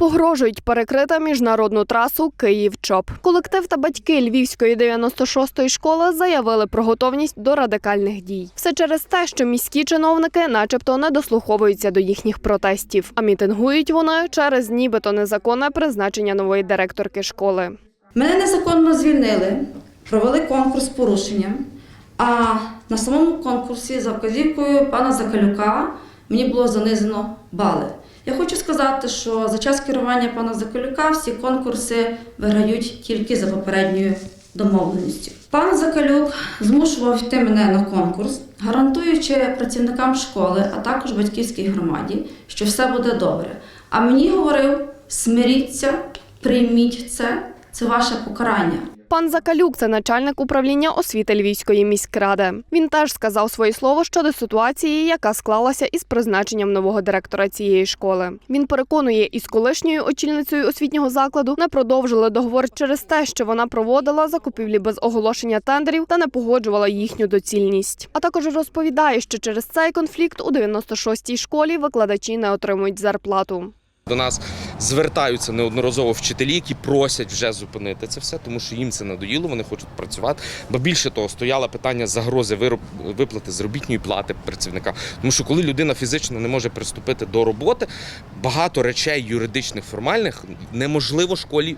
Погрожують перекрити міжнародну трасу Київ-Чоп. Колектив та батьки Львівської 96-ї школи заявили про готовність до радикальних дій. Все через те, що міські чиновники, начебто, не дослуховуються до їхніх протестів, а мітингують вони через нібито незаконне призначення нової директорки школи. Мене незаконно звільнили, провели конкурс з порушенням. А на самому конкурсі за вказівкою пана Закалюка мені було занизено бали. Я хочу сказати, що за час керування пана Закалюка всі конкурси виграють тільки за попередньою домовленістю. Пан Закалюк змушував йти мене на конкурс, гарантуючи працівникам школи, а також батьківській громаді, що все буде добре. А мені говорив: смиріться, прийміть це, це ваше покарання. Пан Закалюк це начальник управління освіти Львівської міськради. Він теж сказав своє слово щодо ситуації, яка склалася із призначенням нового директора цієї школи. Він переконує, із колишньою очільницею освітнього закладу не продовжили договор через те, що вона проводила закупівлі без оголошення тендерів та не погоджувала їхню доцільність. А також розповідає, що через цей конфлікт у 96-й школі викладачі не отримують зарплату. До нас звертаються неодноразово вчителі, які просять вже зупинити це все, тому що їм це надоїло, вони хочуть працювати. Бо більше того, стояло питання загрози виплати заробітної плати працівника. Тому що коли людина фізично не може приступити до роботи, багато речей юридичних, формальних неможливо школі.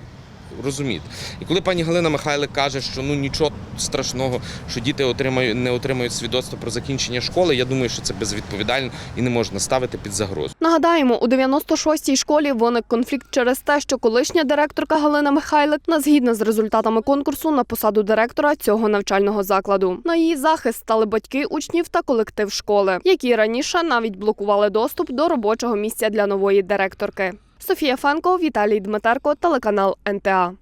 Розуміти. І коли пані Галина Михайлик каже, що ну нічого страшного, що діти отримають, не отримають свідоцтво про закінчення школи, я думаю, що це безвідповідально і не можна ставити під загрозу. Нагадаємо, у 96-й школі виник конфлікт через те, що колишня директорка Галина Михайлик не згідна з результатами конкурсу на посаду директора цього навчального закладу. На її захист стали батьки учнів та колектив школи, які раніше навіть блокували доступ до робочого місця для нової директорки. Софія Фенко, Віталій Дмитарко, телеканал НТА.